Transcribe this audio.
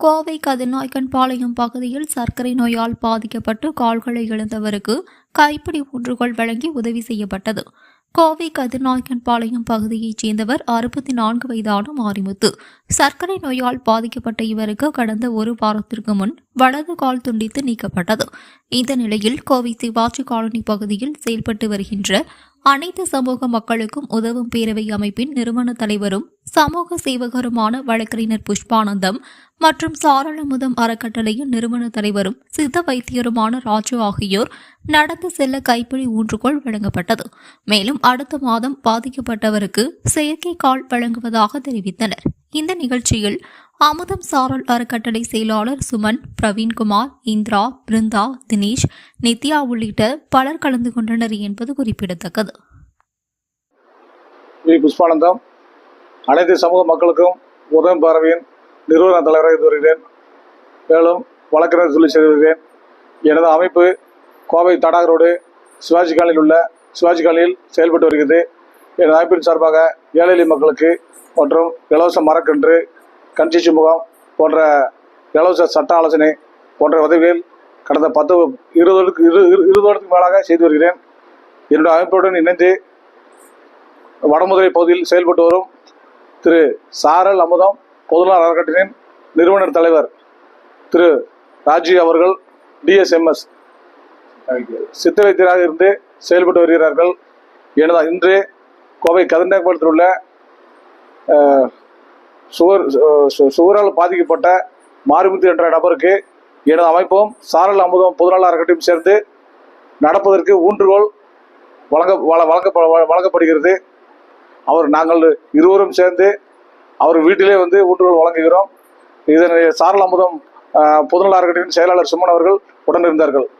கோவை கதிர்நாய்க்கன் பாளையம் பகுதியில் சர்க்கரை நோயால் பாதிக்கப்பட்டு கால்களை இழந்தவருக்கு கைப்பிடி ஊன்றுகோல் வழங்கி உதவி செய்யப்பட்டது. கோவை கதிர்நாய்க்கன் பாளையம் பகுதியைச் சேர்ந்தவர் அறுபத்தி நான்கு வயதான மாரிமுத்து. சர்க்கரை நோயால் பாதிக்கப்பட்ட இவருக்கு கடந்த ஒரு வாரத்திற்கு முன் வலது கால் துண்டித்து நீக்கப்பட்டது. இந்த நிலையில் கோவை சிவாஜி காலனி பகுதியில் செயல்பட்டு வருகின்ற அனைத்து சமூக மக்களுக்கும் உதவும் பேரவை அமைப்பின் நிறுவன தலைவரும் சமூக சேவகருமான வழக்கறிஞர் புஷ்பானந்தம் மற்றும் சாரளமுதம் அறக்கட்டளையின் நிறுவன தலைவரும் சித்த வைத்தியருமான ராஜு ஆகியோர் நடந்து செல்ல கைப்பிடி ஊன்றுகோல் வழங்கப்பட்டது. மேலும் அடுத்த மாதம் பாதிக்கப்பட்டவருக்கு செயற்கை கால் வழங்குவதாக தெரிவித்தனர். இந்த நிகழ்ச்சியில் அமுதம் சாரல் அறக்கட்டளை செயலாளர் சுமன் பிரவீன்குமார் இந்திரா பிருந்தா தினேஷ் நித்யா உள்ளிட்ட பலர் கலந்து கொண்டனர் என்பது குறிப்பிடத்தக்கது. புஷ்பானந்தம் அனைத்து சமூக மக்களுக்கும் உதயம் பார்வையின் நிறுவன தலைவராக இருந்து வருகிறேன். மேலும் வழக்கறிஞர் சொல்லி செய்திருக்கிறேன் எனது அமைப்பு கோவை தடாக ரோடு சிவாஜி காலனியில் உள்ள சிவாஜி காலனியில் செயல்பட்டு வருகிறது. எனது அமைப்பின் சார்பாக ஏழை மக்களுக்கு மற்றும் இலவச மரக்கன்று கண்சிச்சு முகாம் போன்ற இலவச சட்ட ஆலோசனை போன்ற உதவிகள் கடந்த பத்து இருபது வருடத்துக்கு இரு இரு- இருபது வருடத்துக்கு மேலாக செய்து வருகிறேன். என்னுடைய அமைப்புடன் இணைந்து வடமதுரை பகுதியில் செயல்பட்டு வரும் திரு சாரல் அமுதம் பொதுநல அறக்கட்டளின் நிறுவனர் தலைவர் திரு ராஜி அவர்கள் டிஎஸ்எம்எஸ் சித்த வைத்தியராக இருந்து செயல்பட்டு வருகிறார்கள். எனது இன்று கோவை கதண்டகுளத்தில் உள்ள சுவர் சு- சுவரால் பாதிக்கப்பட்ட மாரிமுத்து என்ற நபருக்கு எனது அமைப்பும் சாரல் அமுதம் பொதுநல அறக்கட்டையும் சேர்ந்து நடப்பதற்கு ஊன்றுகோல் வழங்க வழங்க வழங்கப்படுகிறது. அவர் நாங்கள் இருவரும் சேர்ந்து அவர் வீட்டிலே வந்து ஊன்றுகோல் வழங்குகிறோம். இதனை சாரல் அமுதம் பொதுநல அறக்கட்டளையின் செயலாளர் சுமன் அவர்கள் உடன் இருந்தார்கள்